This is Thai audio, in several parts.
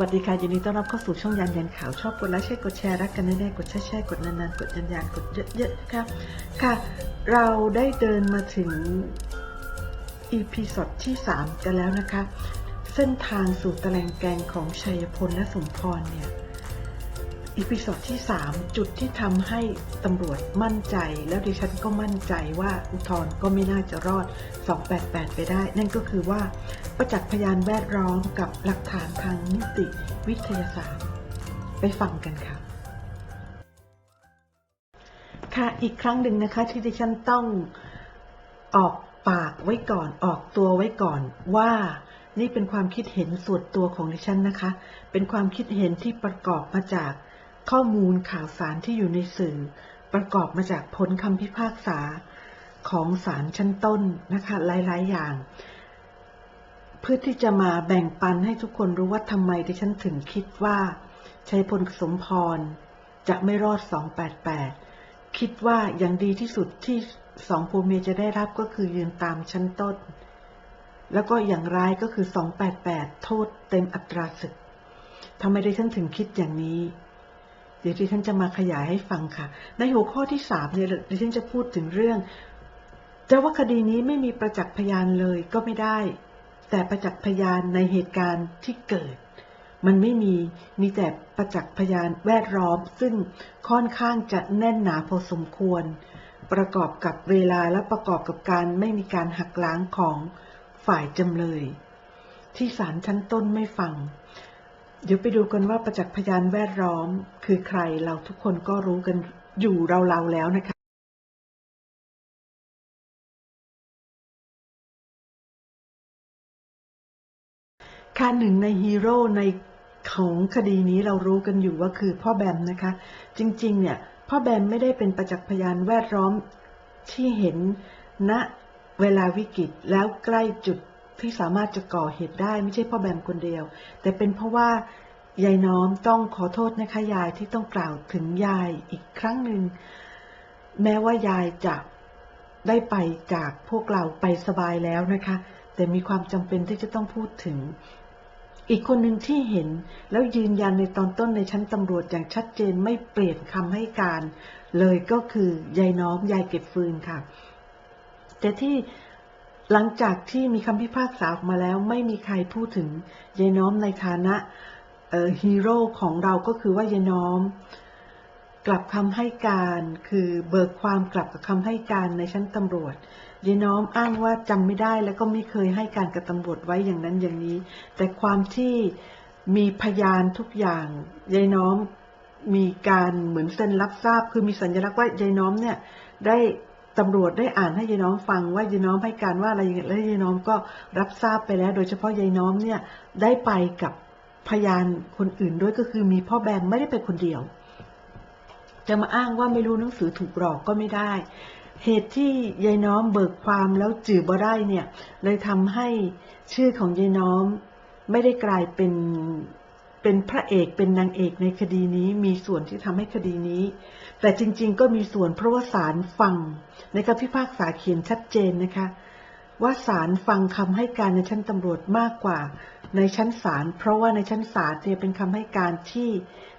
วัสดีค่ะยินดีต้อนรับเข้าสู่ช่องยันยันข่าวชอบกดไลค์แชร์กดแชร์รักกันแน่ๆกดแชร์แชร์กดนานๆกดยันยันกดเยอะๆนะคะค่ะ เราได้เดินมาถึง EP สดที่ 3 กันแล้วนะคะ เส้นทางสู่ตะแลงแกงของชัยพลและสมพรเนี่ย อีพิโซดที่ 3 จุดที่ทำให้ตำรวจมั่นใจ แล้วดิฉันก็มั่นใจว่าอุทธรณ์ก็ไม่น่าจะรอด 288 ไปได้ นั่นก็คือว่าประจักษ์พยานแวดล้อมกับหลักฐานทางนิติวิทยาศาสตร์ ไปฟังกันค่ะ ค่ะอีกครั้งหนึ่งนะคะที่ดิฉันต้องออกปากไว้ก่อนออกตัวไว้ก่อนว่านี่เป็นความคิดเห็นส่วนตัวของดิฉันนะคะ เป็นความคิดเห็นที่ประกอบมาจาก ข้อมูลข่าวสารที่อยู่ในสื่อ ประกอบมาจากผลคำพิพากษาของศาลชั้นต้นนะคะหลาย ๆ อย่าง เพื่อที่จะมาแบ่งปันให้ทุกคนรู้ว่าทำไมดิฉันถึงคิดว่าชัยพลสมพรจะไม่รอด 288 คิดว่าอย่างดีที่สุดที่สองผัวเมียจะได้รับก็คือยืนตามชั้นต้น แล้วก็อย่างร้ายก็คือ 288 โทษเต็มอัตราศึกทำไมดิฉันถึงคิดอย่างนี้ เดี๋ยวดิฉันจะมาขยายให้ฟังค่ะ ในหัวข้อที่สามเนี่ยดิฉันจะพูดถึงเรื่องจะว่าคดีนี้ไม่มีประจักษ์พยานเลยก็ไม่ได้ แต่ประจักษ์พยานในเหตุการณ์ที่เกิด มันไม่มีมีแต่ประจักษ์พยานแวดล้อม ซึ่งค่อนข้างจะแน่นหนาพอสมควร ประกอบกับเวลาและประกอบกับการไม่มีการหักล้างของฝ่ายจำเลย ที่ศาลชั้นต้นไม่ฟัง เดี๋ยวไปดูกันว่าประจักษ์พยานแวดล้อม คือใครเราทุกคนก็รู้กันอยู่เราๆแล้วนะคะค่ะหนึ่งในฮีโร่ในของคดีนี้เรารู้กันอยู่ว่าคือพ่อแบมนะคะ จริงๆ เนี่ย พ่อแบมไม่ได้เป็นประจักษ์พยานแวดล้อมที่เห็นณเวลาวิกฤตแล้วใกล้จุด ที่สามารถจะก่อเหตุได้ไม่ใช่พ่อแบมคนเดียว แต่เป็นเพราะว่ายายน้อมต้องขอโทษนะคะยายที่ต้องกล่าวถึงยายอีกครั้งหนึ่ง แม้ว่ายายจะได้ไปจากพวกเราไปสบายแล้วนะคะ แต่มีความจำเป็นที่จะต้องพูดถึง อีกคนหนึ่งที่เห็นแล้วยืนยันในตอนต้นในชั้นตำรวจอย่างชัดเจนไม่เปลี่ยนคำให้การ เลยก็คือยายน้อมยายเก็บฟืนค่ะ แต่ที่ หลังจากที่มีคำพิพากษาออกมาแล้วไม่มีใครพูดถึงยายน้อมในฐานะฮีโร่ของเราก็คือว่ายายน้อม กลับคำให้การคือเบิกความกลับกับคำให้การในชั้นตำรวจยายน้อมอ้างว่าจำไม่ได้แล้วก็ไม่เคยให้การกับตำรวจไว้อย่างนั้นอย่างนี้ แต่ความที่มีพยานทุกอย่างยายน้อมมีการเหมือนเซ็นรับทราบ คือมีสัญลักษณ์ว่ายายน้อมเนี่ยได้ ตำรวจได้อ่านให้ยายน้อมฟังว่ายายน้อมให้การว่าอะไรแล้วยายน้อมก็รับทราบไปแล้ว โดยเฉพาะยายน้อมเนี่ยได้ไปกับพยานคนอื่นด้วยก็คือมีพ่อแบมไม่ได้ไปคนเดียว จะมาอ้างว่าไม่รู้หนังสือถูกหลอกก็ไม่ได้ เหตุที่ยายน้อมเบิกความแล้วจือบ่ได้เนี่ย เลยทำให้ชื่อของยายน้อมไม่ได้กลายเป็นเป็นพระเอกเป็นนางเอกในคดีนี้มีส่วนที่ทำให้คดีนี้ แต่จริงๆ ก็มีส่วนเพราะว่าศาลฟังในคำพิพากษาเขียนชัดเจนนะคะ ว่าศาลฟังคำให้การในชั้นตำรวจมากกว่าในชั้นศาลเพราะว่าในชั้นศาลเนี่ยเป็นคำให้การที่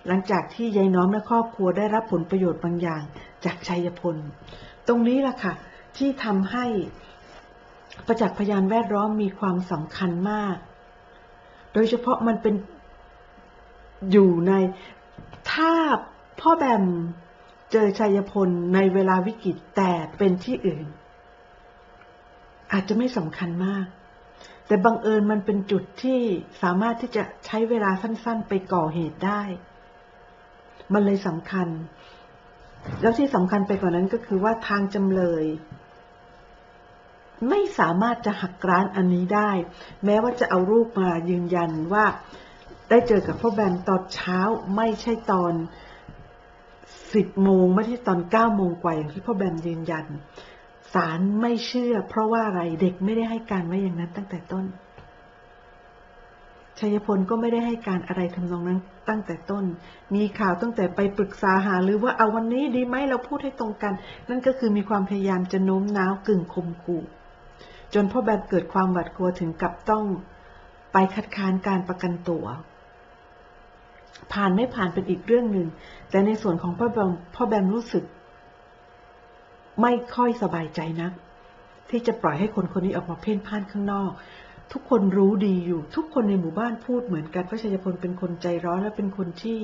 หลังจากที่ยายน้อมและครอบครัวได้รับผลประโยชน์บางอย่าง จากชัยพล ตรงนี้แหละค่ะ ที่ทำให้ประจักษ์พยานแวดล้อมมีความสำคัญมาก โดยเฉพาะมันเป็นอยู่ในถ้าพ่อแบม เจอชัยพลในเวลาวิกฤตแต่เป็นที่อื่น อาจจะไม่สำคัญมาก แต่บังเอิญมันเป็นจุดที่สามารถที่จะใช้เวลาสั้นๆ ไปก่อเหตุได้ มันเลยสำคัญ แล้วที่สำคัญไปกว่านั้นก็คือว่าทางจำเลย ไม่สามารถจะหักร้านอันนี้ได้ แม้ว่าจะเอารูปมายืนยันว่าได้เจอกับพ่อแบมตอนเช้าไม่ใช่ตอน สิบโมงไม่ใช่ตอนเก้าโมงกว่าอย่างที่พ่อแบมยืนยันศาลไม่เชื่อ เพราะว่าอะไรเด็กไม่ได้ให้การไว้อย่างนั้นตั้งแต่ต้นชัยพลก็ไม่ได้ให้การอะไรทำนองนั้นตั้งแต่ต้น มีข่าวตั้งแต่ไปปรึกษาหาหรือว่าเอาวันนี้ดีไหมเราพูดให้ตรงกัน นั่นก็คือมีความพยายามจะโน้มน้าวกึ่งคมขู่จนพ่อแบมเกิดความหวาดกลัวถึงกับต้องไปคัดค้านการประกันตัว ผ่านไม่ผ่านเป็นอีกเรื่องหนึ่ง แต่ในส่วนของพ่อแบมพ่อแบมรู้สึก ไม่ค่อยสบายใจนัก ที่จะปล่อยให้คนคนนี้ออกมาเพ่นพ่านข้างนอก ทุกคนรู้ดีอยู่ ทุกคนในหมู่บ้านพูดเหมือนกันว่าชัยพลเป็นคนใจร้อนและเป็นคนที่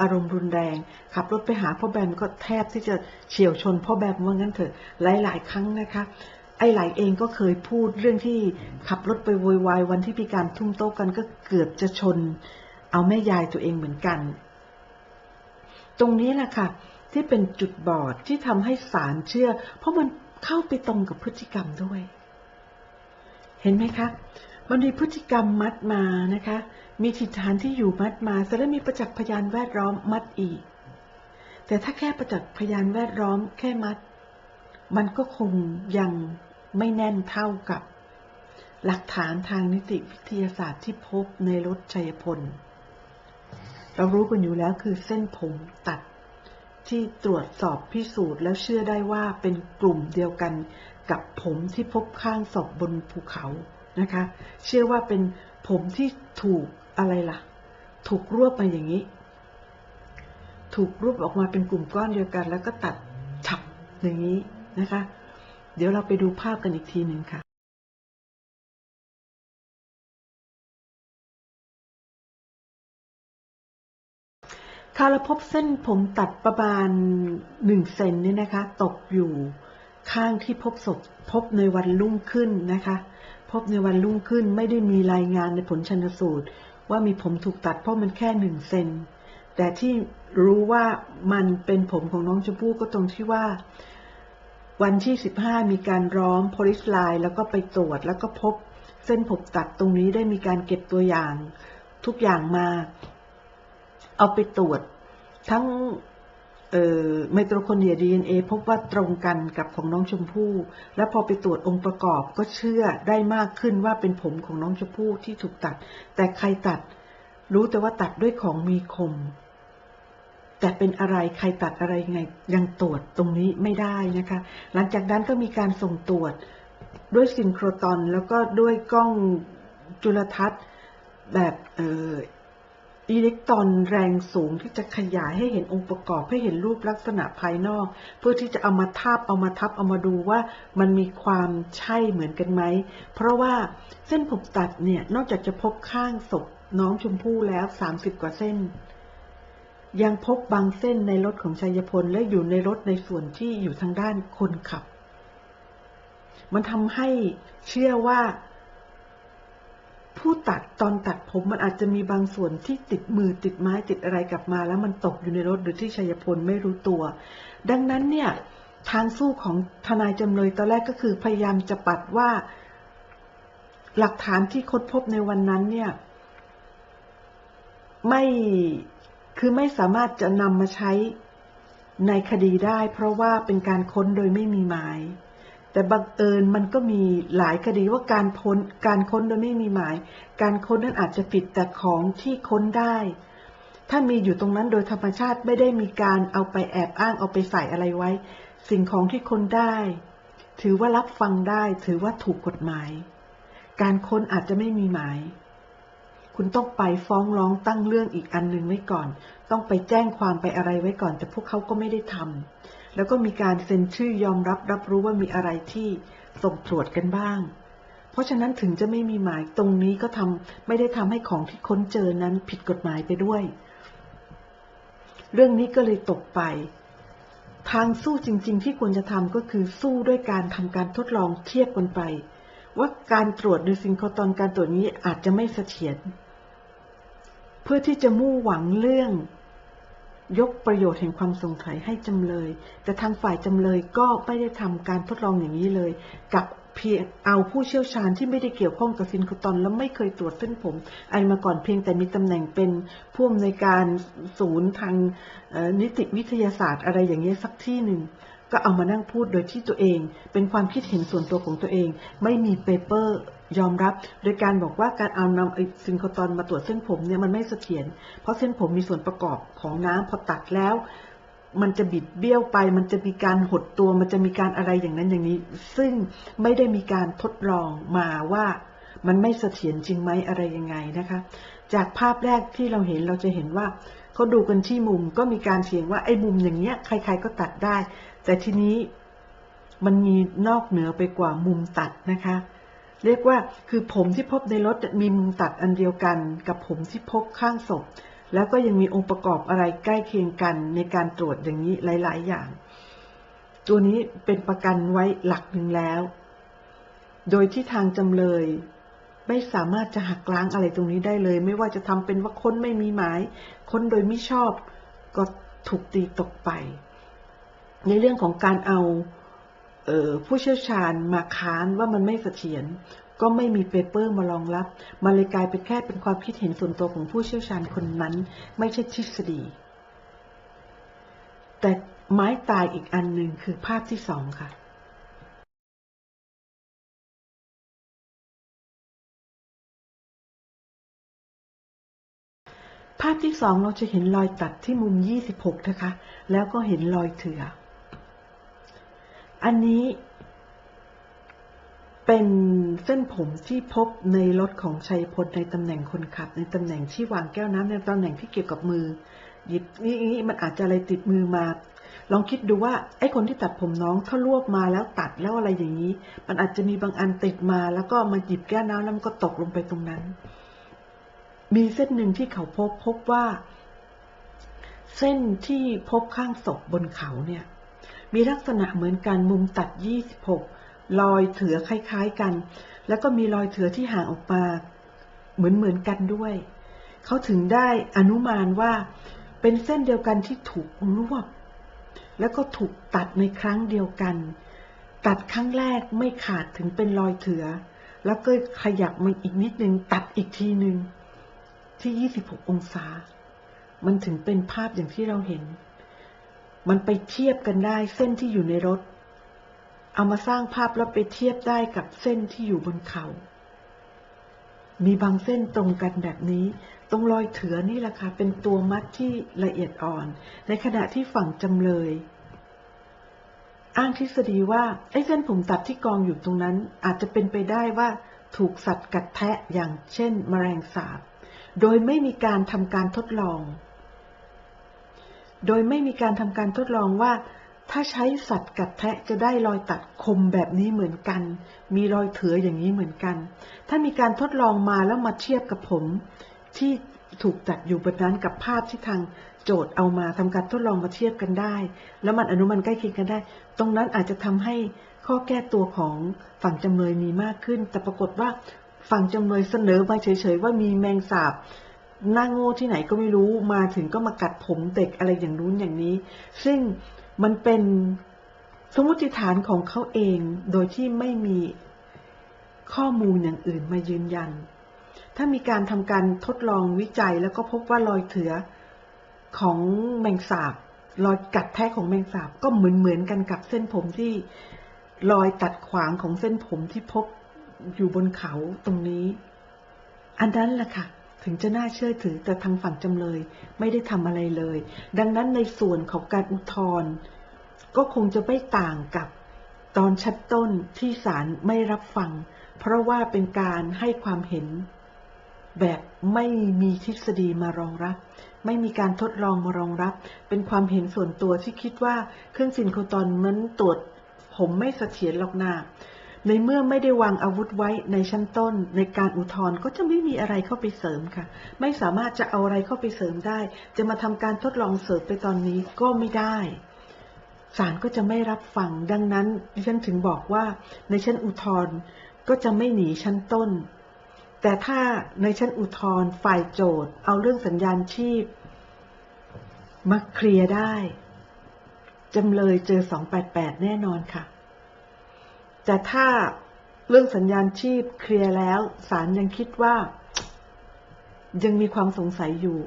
อารมณ์รุนแรง ขับรถไปหาพ่อแบมก็แทบที่จะเฉียวชนพ่อแบมว่างั้นเถอะหลาย ๆ ครั้งนะคะไอ้ไหลเองก็เคยพูดเรื่องที่ขับรถไปโวยวายวันที่มีการทุ่มโต๊ะกันก็เกือบจะชน เอาแม่ยายตัวเองเหมือนกัน ตรงนี้แหละค่ะ ที่เป็นจุดบอดที่ทำให้ศาลเชื่อ เพราะมันเข้าไปตรงกับพฤติกรรมด้วย เห็นไหมคะ มันมีพฤติกรรมมัดมานะคะ มีทิฏฐานที่อยู่มัดมาเสร็จแล้วมีประจักษ์พยานแวดล้อมมัดอีก แต่ถ้าแค่ประจักษ์พยานแวดล้อมแค่มัด มันก็คงยังไม่แน่นเท่ากับหลักฐานทางนิติวิทยาศาสตร์ที่พบในรถชัยพล เรารู้กันอยู่แล้วคือเส้นผมตัด ที่ตรวจสอบพิสูจน์แล้วเชื่อได้ว่าเป็นกลุ่มเดียวกันกับผมที่พบข้างศพบนภูเขานะคะ เชื่อว่าเป็นผมที่ถูกอะไรล่ะ ถูกรวบมาอย่างนี้ ถูกรวบออกมาเป็นกลุ่มก้อนเดียวกัน แล้วก็ตัดฉับอย่างนี้นะคะ เดี๋ยวเราไปดูภาพกันอีกทีหนึ่งค่ะ ค่ะเราพบเส้นผมตัดประมาณหนึ่งเซนนี่นะคะ ตกอยู่ข้างที่พบศพพบในวันรุ่งขึ้นนะคะ พบในวันรุ่งขึ้นไม่ได้มีรายงานในผลชนสูตร ว่ามีผมถูกตัดเพราะมันแค่หนึ่งเซนแต่ที่รู้ว่ามันเป็นผมของน้องชมพู่ก็ตรงที่ว่า วันที่ 15 มีการร้อมโพลิสไลน์แล้วก็ไปตรวจแล้วก็พบเส้นผมตัดตรงนี้ได้มีการเก็บตัวอย่าง ทุกอย่างมา เอาไปตรวจทั้งไมโตคอนเดรีย DNA พบว่าตรงกันกับของน้องชมพู่ และพอไปตรวจองค์ประกอบก็เชื่อได้มากขึ้นว่าเป็นผมของน้องชมพู่ที่ถูกตัด แต่ใครตัด รู้แต่ว่าตัดด้วยของมีคม แต่เป็นอะไรใครตัดอะไรยังไงยังตรวจตรงนี้ไม่ได้นะคะ หลังจากนั้นก็มีการส่งตรวจด้วยซินโครตอนแล้วก็ด้วยกล้องจุลทรรศน์แบบเอิเล็กตรอนแรงสูงที่จะขยายให้เห็นองค์ประกอบให้เห็นรูปลักษณะภายนอก เพื่อที่จะเอามาทาบเอามาทับเอามาดูว่ามันมีความใช่เหมือนกันไหม เพราะว่าเส้นผมตัดเนี่ยนอกจากจะพบข้างศพน้องชมพู่แล้ว 30 กว่าเส้น ยังพบบางเส้นในรถของชัยพลและอยู่ในรถในส่วนที่อยู่ทางด้านคนขับ มันทำให้เชื่อว่า ผู้ตัดตอนตัดผมมันอาจจะมีบางส่วนที่ติดมือติดไม้ติดอะไรกลับมา แล้วมันตกอยู่ในรถโดยที่ชัยพลไม่รู้ตัว ดังนั้นเนี่ยทางสู้ของทนายจำเลยตอนแรกก็คือพยายามจะปัดว่า หลักฐานที่ค้นพบในวันนั้นเนี่ย ไม่คือไม่สามารถจะนำมาใช้ในคดีได้ เพราะว่าเป็นการค้นโดยไม่มีหมาย แต่บังเอิญมันก็มีหลายคดีว่าการพ้นการค้นโดยไม่มีหมาย การค้นนั้นอาจจะผิดแต่ของที่ค้นได้ ถ้ามีอยู่ตรงนั้นโดยธรรมชาติไม่ได้มีการเอาไปแอบอ้างเอาไปใส่อะไรไว้ สิ่งของที่ค้นได้ ถือว่ารับฟังได้ถือว่าถูกกฎหมาย การค้นอาจจะไม่มีหมาย คุณต้องไปฟ้องร้องตั้งเรื่องอีกอันหนึ่งไว้ก่อน ต้องไปแจ้งความไปอะไรไว้ก่อน แต่พวกเขาก็ไม่ได้ทำ แล้วก็มีการเซ็นชื่อยอมรับรับรู้ว่ามีอะไรที่ส่งตรวจกันบ้าง เพราะฉะนั้นถึงจะไม่มีหมายตรงนี้ก็ทำไม่ได้ทำให้ของที่ค้นเจอนั้นผิดกฎหมายไปด้วย เรื่องนี้ก็เลยตกไป ทางสู้จริง ๆ ที่ควรจะทำก็คือสู้ด้วยการทำการทดลองเทียบกันไป ว่าการตรวจโดยซิงโครตอนการตรวจนี้อาจจะไม่เสถียรเพื่อที่จะมุ่งหวังเรื่อง ยกประโยชน์แห่งความสงสัยให้จำเลย แต่ทางฝ่ายจำเลยก็ไม่ได้ทำการทดลองอย่างนี้เลย กับเพียงเอาผู้เชี่ยวชาญที่ไม่ได้เกี่ยวข้องกับซินโครตอนและไม่เคยตรวจเส้นผมอะไรมาก่อนเพียงแต่มีตำแหน่งเป็นผู้อำนวยการศูนย์ทางนิติวิทยาศาสตร์อะไรอย่างเงี้ยสักที่หนึ่ง ก็เอามานั่งพูดโดยที่ตัวเอง เป็นความคิดเห็นส่วนตัวของตัวเอง ไม่มีเปเปอร์ยอมรับ โดยการบอกว่าการเอานำซินโครตอนมาตรวจเส้นผมเนี่ยมันไม่เสถียรเพราะเส้นผมมีส่วนประกอบของน้ำพอตัดแล้ว มันจะบิดเบี้ยวไป มันจะมีการหดตัว มันจะมีการอะไรอย่างนั้นอย่างนี้ ซึ่งไม่ได้มีการทดลองมาว่ามันไม่เสถียรจริงไหมอะไรยังไงนะคะ จากภาพแรกที่เราเห็นเราจะเห็นว่าเขาดูกันที่มุมก็มีการเถียงว่าไอ้มุมอย่างเงี้ยใคร ๆก็ตัดได้ แต่ทีนี้มันมีนอกเหนือไปกว่ามุมตัดนะคะ เรียกว่าคือผมที่พบในรถมีมุมตัดอันเดียวกัน กับผมที่พบข้างศพ แล้วก็ยังมีองค์ประกอบอะไรใกล้เคียงกันในการตรวจอย่างนี้หลาย ๆ อย่าง ตัวนี้เป็นประกันไว้หลักหนึ่งแล้ว โดยที่ทางจำเลยไม่สามารถจะหักล้างอะไรตรงนี้ได้เลย ไม่ว่าจะทำเป็นว่าค้นไม่มีหมาย ค้นโดยไม่ชอบก็ถูกตีตกไป ในเรื่องของการเอาเออผู้เชี่ยวชาญมาค้านว่ามันไม่เสถียรก็ไม่มีเปเปอร์มารองรับ มันเลยกลายเป็นแค่เป็นความคิดเห็นส่วนตัวของผู้เชี่ยวชาญคนนั้น ไม่ใช่ทฤษฎี แต่ไม้ตายอีกอันหนึ่งคือภาพที่สองค่ะภาพที่สองเราจะเห็นรอยตัดที่มุม 26 นะคะ แล้วก็เห็นรอยเถือ อันนี้เป็นเส้นผมที่พบในรถของชัยพลในตำแหน่งคนขับ ในตำแหน่งที่วางแก้วน้ำในตำแหน่งที่เกี่ยวกับมือ หยิบนี่นี่มันอาจจะอะไรติดมือมา ลองคิดดูว่าไอ้คนที่ตัดผมน้องถ้ารวบมาแล้วตัดแล้วอะไรอย่างนี้ มันอาจจะมีบางอันติดมาแล้วก็มาหยิบแก้วน้ำแล้วมันก็ตกลงไปตรงนั้น มีเส้นหนึ่งที่เขาพบพบว่า เส้นที่พบข้างศพบนเขาเนี่ย มีลักษณะเหมือนกันมุมตัด 26 รอยเถือคล้าย ๆกัน แล้วก็มีรอยเถือที่ห่างออกมา เหมือนเหมือนกันด้วย เขาถึงได้อนุมานว่าเป็นเส้นเดียวกันที่ถูกรวบ แล้วก็ถูกตัดในครั้งเดียวกัน ตัดครั้งแรกไม่ขาดถึงเป็นรอยเถือ แล้วก็ขยับมันอีกนิดนึง ตัดอีกทีหนึ่งที่ 26 องศา มันถึงเป็นภาพอย่างที่เราเห็น มันไปเทียบกันได้เส้นที่อยู่ในรถ เอามาสร้างภาพแล้วไปเทียบได้กับเส้นที่อยู่บนเขา มีบางเส้นตรงกันแบบนี้ ตรงรอยเถือนี่แหละค่ะเป็นตัวมัดที่ละเอียดอ่อน ในขณะที่ฝั่งจำเลย อ้างทฤษฎีว่าไอ้เส้นผมตัดที่กองอยู่ตรงนั้น อาจจะเป็นไปได้ว่าถูกสัตว์กัดแทะอย่างเช่น แมลงสาบ โดยไม่มีการทำการทดลอง โดยไม่มีการทำการทดลองว่า ถ้าใช้สัตว์กัดแทะจะได้รอยตัดคมแบบนี้เหมือนกัน มีรอยเถืออย่างนี้เหมือนกัน ถ้ามีการทดลองมาแล้วมาเทียบกับผม ที่ถูกตัดอยู่บนนั้นกับภาพที่ทางโจทย์เอามาทำการทดลองมาเทียบกันได้ แล้วมันอนุมันใกล้เคียงกันได้ ตรงนั้นอาจจะทำให้ข้อแก้ตัวของฝั่งจำเลยมีมากขึ้น แต่ปรากฏว่าฝั่งจำเลยเสนอมาเฉยๆว่ามีแมงสาบ หน้าโง่ที่ไหนก็ไม่รู้มาถึงก็มากัดผมเด็กอะไรอย่างนู้นอย่างนี้ ซึ่งมันเป็นสมมติฐานของเขาเองโดยที่ไม่มีข้อมูลอย่างอื่นมายืนยัน ถ้ามีการทำการทดลองวิจัยแล้วก็พบว่ารอยเถือของแมงสาบรอยกัดแทะของแมงสาบก็เหมือนเหมือนกันกับเส้นผมที่รอยตัดขวางของเส้นผมที่พบอยู่บนเขาตรงนี้ อันนั้นแหละค่ะ ถึงจะน่าเชื่อถือแต่ทางฝั่งจำเลย ไม่ได้ทำอะไรเลย ดังนั้นในส่วนของการอุทธรณ์ก็คงจะไม่ต่างกับตอนชั้นต้นที่ศาลไม่รับฟัง เพราะว่าเป็นการให้ความเห็น แบบไม่มีทฤษฎีมารองรับ ไม่มีการทดลองมารองรับ เป็นความเห็นส่วนตัวที่คิดว่าเครื่องซินโคตอนมันตรวจผมไม่เสถียรหรอกนา ในเมื่อไม่ได้วางอาวุธไว้ในชั้นต้น ในการอุทธรณ์ก็จะไม่มีอะไรเข้าไปเสริมค่ะ ไม่สามารถจะเอาอะไรเข้าไปเสริมได้ จะมาทำการทดลองเสริมไปตอนนี้ก็ไม่ได้ศาลก็จะไม่รับฟังดังนั้นดิฉันถึงบอกว่าในชั้นอุทธรณ์ก็จะไม่หนีชั้นต้น แต่ถ้าในชั้นอุทธรณ์ฝ่ายโจทย์เอาเรื่องสัญญาณชีพมาเคลียร์ได้จำเลยเจอ 288 แน่นอนค่ะ แต่ถ้าเรื่องสัญญาณชีพเคลียร์แล้วศาลยังคิดว่า ยังมีความสงสัยอยู่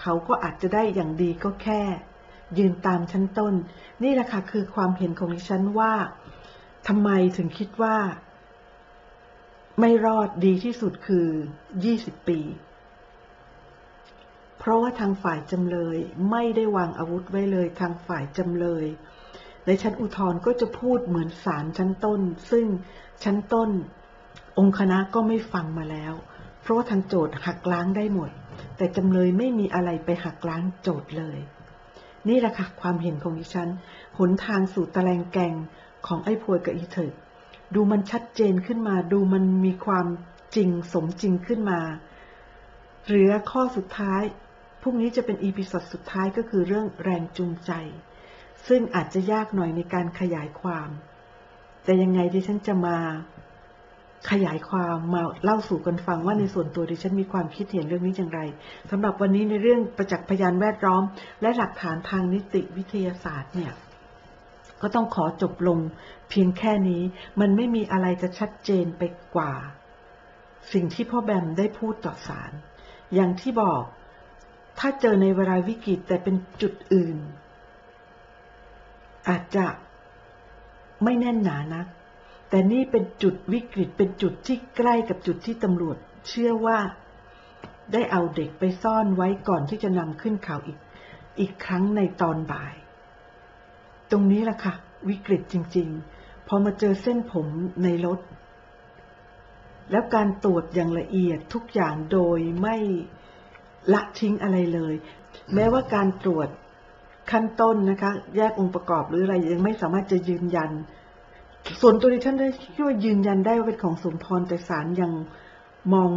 เขาก็อาจจะได้อย่างดีก็แค่ ยืนตามชั้นต้น นี่แหละค่ะคือความเห็นของดิฉันว่าทำไมถึงคิดว่า ไม่รอดดีที่สุดคือ 20 ปี เพราะว่าทางฝ่ายจำเลยไม่ได้วางอาวุธไว้เลยทางฝ่ายจำเลย ในชั้นอุทธรณ์ก็จะพูดเหมือนศาลชั้นต้น ซึ่งชั้นต้น องค์คณะก็ไม่ฟังมาแล้ว เพราะว่าทางโจทย์หักล้างได้หมด แต่จำเลยไม่มีอะไรไปหักล้างโจทย์เลย นี่แหละค่ะความเห็นของดิฉันหนทางสู่ตะแลงแกงของไอ้พวยกับอีเถิดดูมันชัดเจนขึ้นมา ดูมันมีความจริงสมจริงขึ้นมา เหลือข้อสุดท้าย พรุ่งนี้จะเป็นอีพิโซดสุดท้ายก็คือเรื่องแรงจูงใจ ซึ่งอาจจะยากหน่อยในการขยายความ แต่ยังไงดิฉันจะมาขยายความมาเล่าสู่กันฟังว่าในส่วนตัวดิฉันมีความคิดเห็นเรื่องนี้อย่างไรสำหรับวันนี้ในเรื่องประจักษ์พยานแวดล้อม และหลักฐานทางนิติวิทยาศาสตร์เนี่ย ก็ต้องขอจบลงเพียงแค่นี้ มันไม่มีอะไรจะชัดเจนไปกว่า สิ่งที่พ่อแบมได้พูดต่อสาร อย่างที่บอก ถ้าเจอในเวลาวิกฤตแต่เป็นจุดอื่น อาจจะไม่แน่นหนานัก แต่นี่เป็นจุดวิกฤตเป็นจุดที่ใกล้กับจุดที่ตำรวจ เชื่อว่า ได้เอาเด็กไปซ่อนไว้ก่อนที่จะนำขึ้นเขาอีก อีกครั้งในตอนบ่าย ตรงนี้แหละค่ะ วิกฤตจริง ๆ พอมาเจอเส้นผมในรถ แล้วการตรวจอย่างละเอียดทุกอย่างโดยไม่ละทิ้งอะไรเลย แม้ว่าการตรวจ ขั้นต้นนะคะ แยกองค์ประกอบหรืออะไรยังไม่สามารถจะยืนยัน ส่วนตัวดิฉันได้ช่วยยืนยันได้ว่าเป็นของสมพรแต่ศาลยังมอง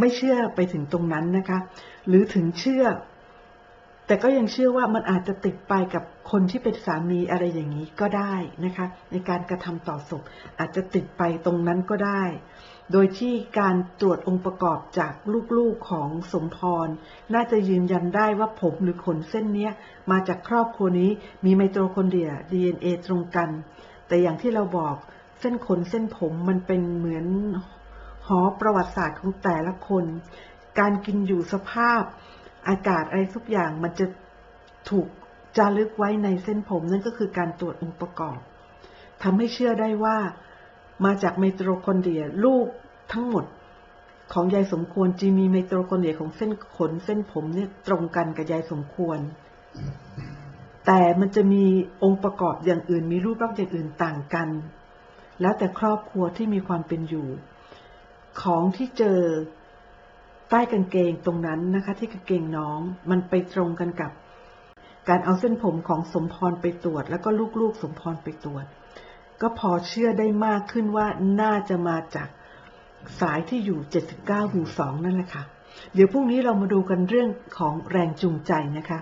ไม่เชื่อไปถึงตรงนั้นนะคะ หรือถึงเชื่อ แต่ก็ยังเชื่อว่ามันอาจจะติดไปกับคนที่เป็นสามีอะไรอย่างนี้ก็ได้นะคะ ในการกระทำต่อศพอาจจะติดไปตรงนั้นก็ได้ โดยที่การตรวจองค์ประกอบจากลูกๆของสมพร น่าจะยืนยันได้ว่าผมหรือขนเส้นเนี้ยมาจากครอบครัวนี้มีไมโตคอนเดรีย DNA ตรงกัน แต่อย่างที่เราบอกเส้นขนเส้นผมมันเป็นเหมือนหอประวัติศาสตร์ของแต่ละคน การกินอยู่สภาพ อากาศอะไรทุกอย่างมันจะถูกจารึกไว้ในเส้นผมนั่นก็คือการตรวจองค์ประกอบทำให้เชื่อได้ว่า มาจากไมโตคอนเดรียลูกทั้งหมดของยายสมควรจะมีไมโตคอนเดรียของเส้นขนเส้นผมเนี่ยตรงกันกับยายสมควร แต่มันจะมีองค์ประกอบอย่างอื่น มีรูปลักษณ์อย่างอื่นต่างกัน แล้วแต่ครอบครัวที่มีความเป็นอยู่ ของที่เจอใต้กางเกงตรงนั้นนะคะ ที่กางเกงน้องมันไปตรงกันกับ การเอาเส้นผมของสมพรไปตรวจ แล้วก็ลูกๆสมพรไปตรวจ ก็พอเชื่อได้มากขึ้นว่าน่าจะมาจากสายที่อยู่ 79หมู่2นั่นแหละค่ะ เดี๋ยวพรุ่งนี้เรามาดูกันเรื่องของแรงจูงใจนะคะ